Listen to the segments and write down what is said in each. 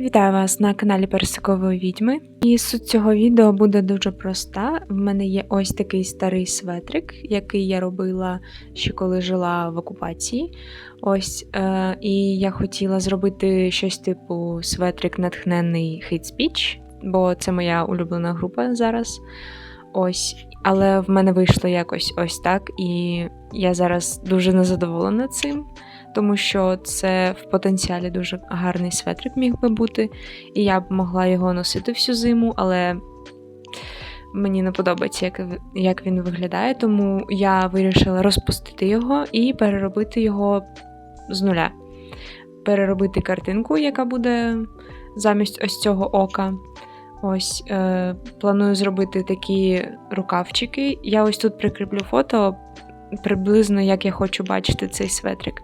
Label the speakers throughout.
Speaker 1: Вітаю вас на каналі Персикової відьми. І суть цього відео буде дуже проста. В мене є ось такий старий светрик, який я робила ще коли жила в окупації. Ось, е, і я хотіла зробити щось типу светрик натхнений Speech, бо це моя улюблена група зараз. Ось, але в мене вийшло якось ось так, і я зараз дуже незадоволена цим тому що це в потенціалі дуже гарний светрик міг би бути, і я б могла його носити всю зиму, але мені не подобається, як, як він виглядає, тому я вирішила розпустити його і переробити його з нуля. Переробити картинку, яка буде замість ось цього ока. Ось е, планую зробити такі рукавчики. Я ось тут прикріплю фото приблизно, як я хочу бачити цей светрик.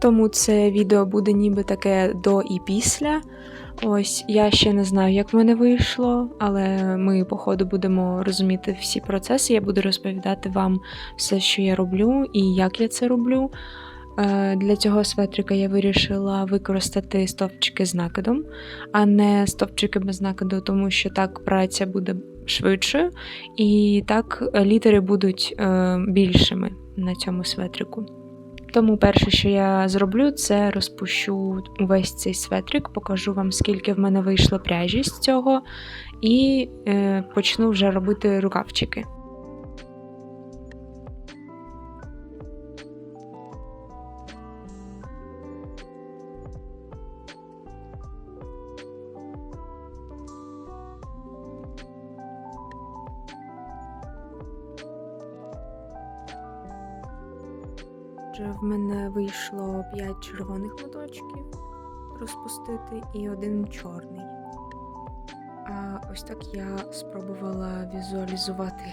Speaker 1: Тому це відео буде ніби таке до і після. Ось я ще не знаю, як в мене вийшло, але ми, по ходу, будемо розуміти всі процеси. Я буду розповідати вам все, що я роблю і як я це роблю. Е, для цього светрика я вирішила використати стовпчики з накидом, а не стовпчики без накиду, тому що так праця буде швидшою, і так літери будуть е, більшими на цьому светрику. Тому перше, що я зроблю, це розпущу увесь цей светрик, покажу вам, скільки в мене вийшло пряжі з цього, і е, почну вже робити рукавчики. Отже, в мене вийшло 5 червоних моточків розпустити і один чорний. А ось так я спробувала візуалізувати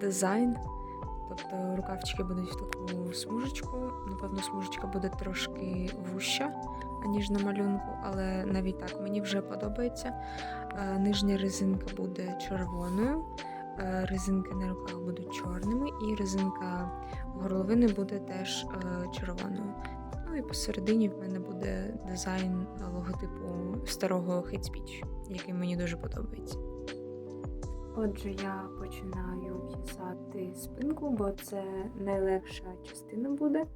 Speaker 1: дизайн. Тобто рукавчики будуть в таку смужечку. Напевно, смужечка буде трошки вуща, аніж на малюнку, але навіть так мені вже подобається. Нижня резинка буде червоною. Е, резинки на руках будуть чорними, і резинка горловини буде теж е, червоною. Ну і посередині в мене буде дизайн логотипу старого Hate Speech, який мені дуже подобається. Отже, я починаю в'язати спинку, бо це найлегша частина буде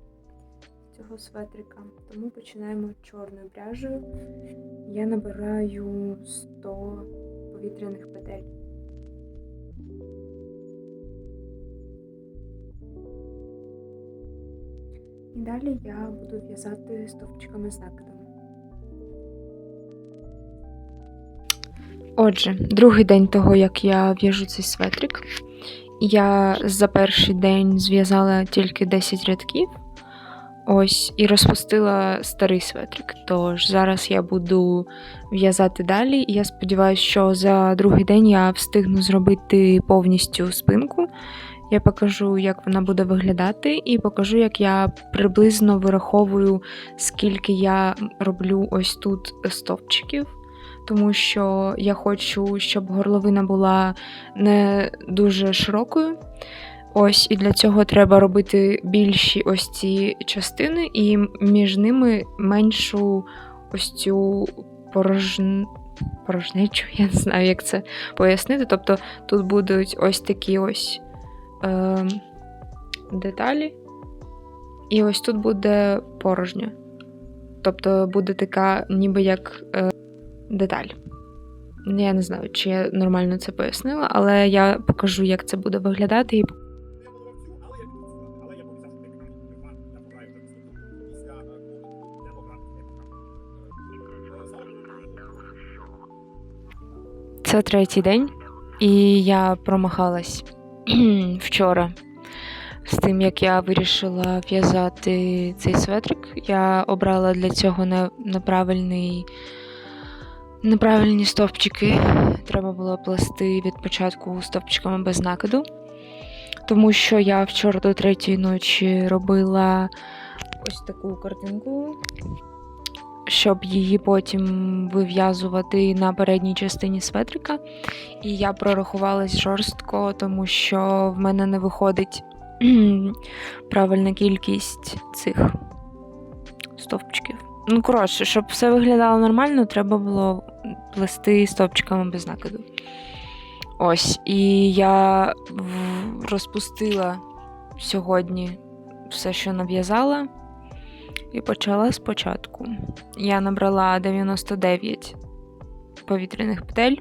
Speaker 1: цього светрика. Тому починаємо чорною пряжею. Я набираю 100 повітряних петель. І далі я буду в'язати стовпчиками з накидом. Отже, другий день того, як я в'яжу цей светрик, я за перший день зв'язала тільки 10 рядків. Ось, і розпустила старий светрик. Тож зараз я буду в'язати далі, і я сподіваюся, що за другий день я встигну зробити повністю спинку. Я покажу, як вона буде виглядати, і покажу, як я приблизно вираховую, скільки я роблю ось тут стовпчиків. Тому що я хочу, щоб горловина була не дуже широкою. Ось, і для цього треба робити більші ось ці частини, і між ними меншу ось цю порожн... порожнечу, я не знаю, як це пояснити. Тобто тут будуть ось такі ось е, деталі. І ось тут буде порожня. Тобто буде така, ніби як е, деталь. Я не знаю, чи я нормально це пояснила, але я покажу, як це буде виглядати. І... Це третій день, і я промахалась вчора з тим, як я вирішила в'язати цей светрик. Я обрала для цього неправильний. Неправильні стовпчики. Треба було плести від початку стовпчиками без накиду. Тому що я вчора до третьої ночі робила ось таку картинку, щоб її потім вив'язувати на передній частині светрика. І я прорахувалась жорстко, тому що в мене не виходить правильна кількість цих стовпчиків. Ну, коротше, щоб все виглядало нормально, треба було плести стовпчиками без накиду. Ось, і я розпустила сьогодні все, що нав'язала, і почала спочатку. Я набрала 99 повітряних петель.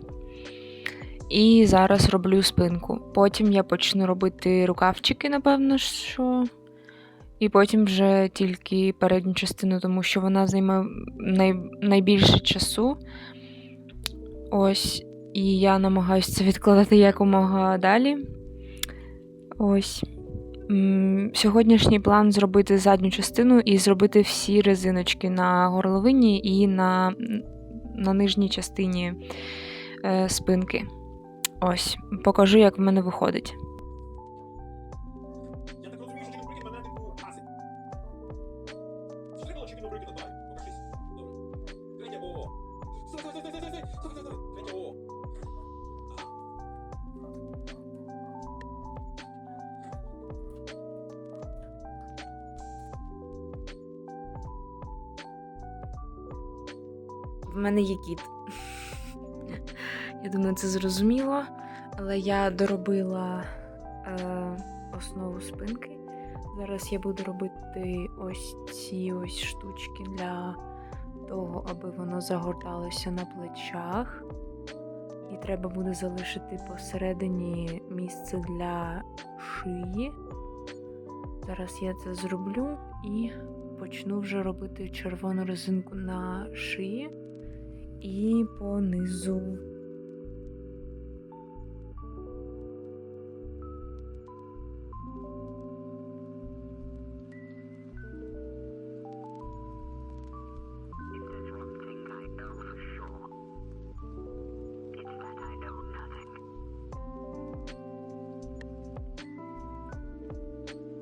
Speaker 1: І зараз роблю спинку. Потім я почну робити рукавчики, напевно, що. І потім вже тільки передню частину, тому що вона займе най... найбільше часу. Ось. І я намагаюся це відкладати якомога далі. Ось. Сьогоднішній план зробити задню частину і зробити всі резиночки на горловині і на, на нижній частині е, спинки. Ось, покажу, як в мене виходить. В мене є кіт. Я думаю, це зрозуміло. Але я доробила е, основу спинки. Зараз я буду робити ось ці ось штучки для того, аби воно загорталося на плечах. І треба буде залишити посередині місце для шиї. Зараз я це зроблю і почну вже робити червону резинку на шиї і
Speaker 2: nothing.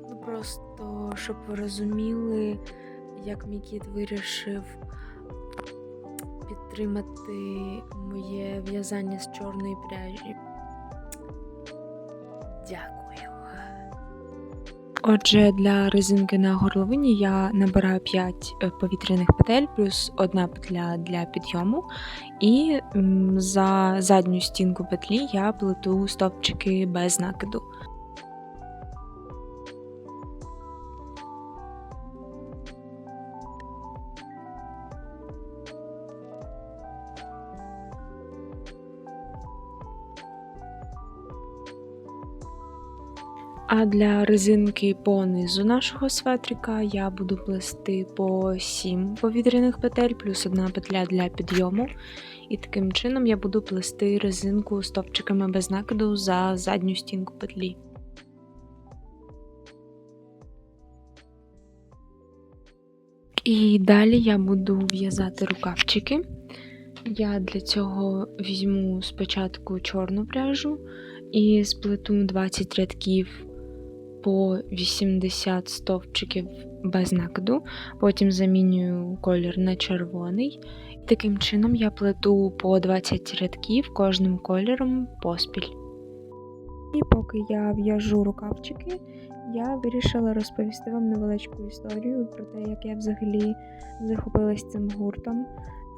Speaker 1: Ну просто щоб ви розуміли, як мій кіт вирішив підтримати моє в'язання з чорної пряжі. Дякую. Отже, для резинки на горловині я набираю 5 повітряних петель плюс одна петля для підйому. І за задню стінку петлі я плету стопчики без накиду. А для резинки по низу нашого светрика я буду плести по 7 повітряних петель, плюс одна петля для підйому. І таким чином я буду плести резинку стопчиками без накиду за задню стінку петлі. І далі я буду в'язати рукавчики. Я для цього візьму спочатку чорну пряжу і сплету 20 рядків по 80 стовпчиків без накиду, потім замінюю колір на червоний. Таким чином я плету по 20 рядків кожним кольором поспіль. І поки я в'яжу рукавчики, я вирішила розповісти вам невеличку історію про те, як я взагалі захопилась цим гуртом.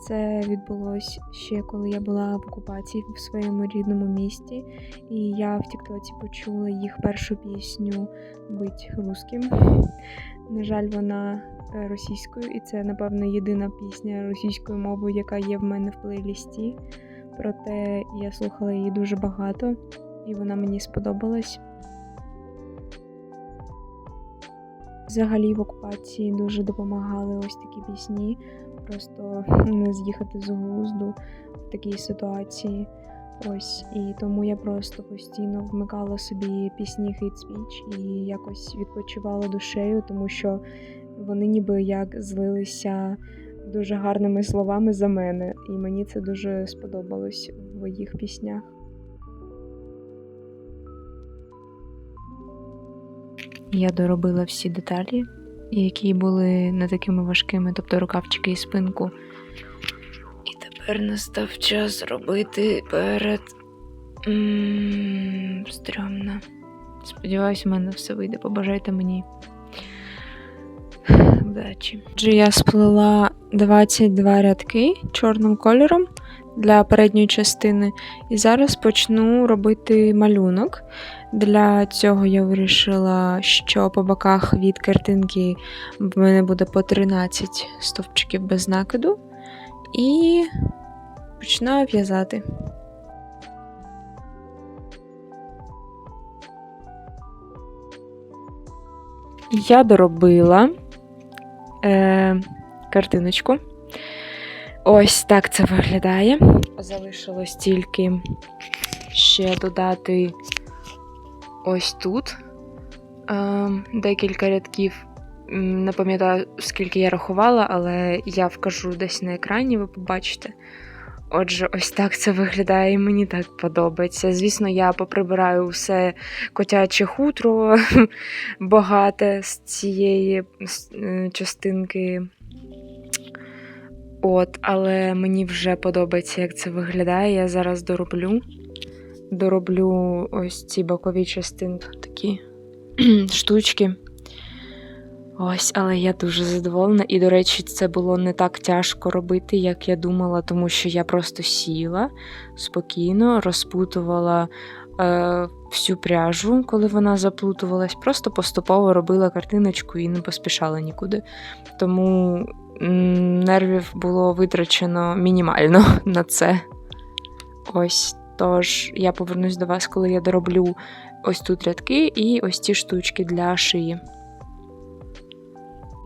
Speaker 1: Це відбулось ще коли я була в окупації в своєму рідному місті, і я в Тіктоці почула їх першу пісню Бить русським. На жаль, вона е, російською, і це, напевно, єдина пісня російською мовою, яка є в мене в плейлісті. Проте я слухала її дуже багато, і вона мені сподобалась. Взагалі в окупації дуже допомагали ось такі пісні, просто не з'їхати з глузду в такій ситуації. Ось, і тому я просто постійно вмикала собі пісні Speech і якось відпочивала душею, тому що вони ніби як злилися дуже гарними словами за мене, і мені це дуже сподобалось в їх піснях. Я доробила всі деталі, які були не такими важкими, тобто рукавчики і спинку. І тепер настав час робити перед. М, Стрьомно. Сподіваюсь, у мене все вийде. Побажайте мені. Удачі. Отже, я сплела 22 рядки чорним кольором для передньої частини, і зараз почну робити малюнок. Для цього я вирішила, що по боках від картинки в мене буде по 13 стовпчиків без накиду. І починаю в'язати. Я доробила е, картиночку. Ось так це виглядає. Залишилось тільки ще додати ось тут е, декілька рядків. Не пам'ятаю, скільки я рахувала, але я вкажу десь на екрані, ви побачите. Отже, ось так це виглядає, і мені так подобається. Звісно, я поприбираю все котяче хутро багате з цієї е, частинки. От, але мені вже подобається, як це виглядає. Я зараз дороблю. Дороблю ось ці бокові частинки, такі штучки. Ось, але я дуже задоволена. І, до речі, це було не так тяжко робити, як я думала, тому що я просто сіла спокійно, розпутувала е, всю пряжу, коли вона заплутувалась, просто поступово робила картиночку і не поспішала нікуди. Тому нервів було витрачено мінімально на це. Ось. Тож я повернусь до вас, коли я дороблю ось тут рядки і ось ці штучки для шиї.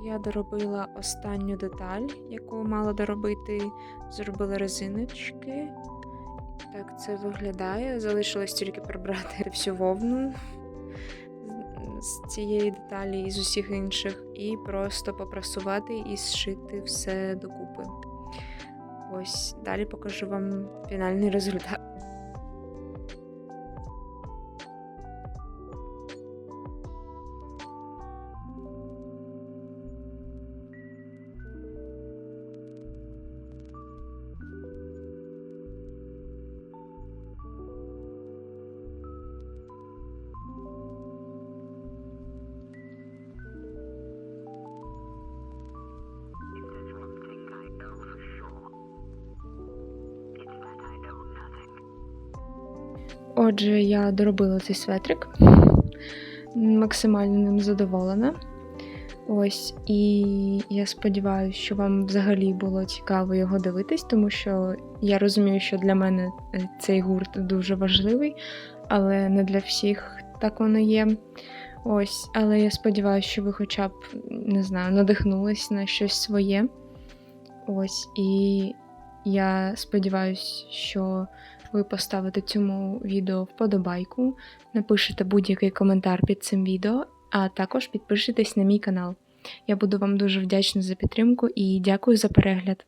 Speaker 1: Я доробила останню деталь, яку мала доробити. Зробила резиночки. Так це виглядає. Залишилось тільки прибрати всю вовну з- цієї деталі і з усіх інших, і просто попрасувати і зшити все докупи. Ось далі покажу вам фінальний результат. Отже, я доробила цей светрик. Максимально ним задоволена. Ось, і я сподіваюся, що вам взагалі було цікаво його дивитись, тому що я розумію, що для мене е, цей гурт дуже важливий, але не для всіх так воно є. Ось, але я сподіваюся, що ви хоча б не знаю, надихнулись на щось своє. Ось, і я сподіваюся, що ви поставите цьому відео вподобайку, напишете будь-який коментар під цим відео, а також підпишитесь на мій канал. Я буду вам дуже вдячна за підтримку і дякую за перегляд.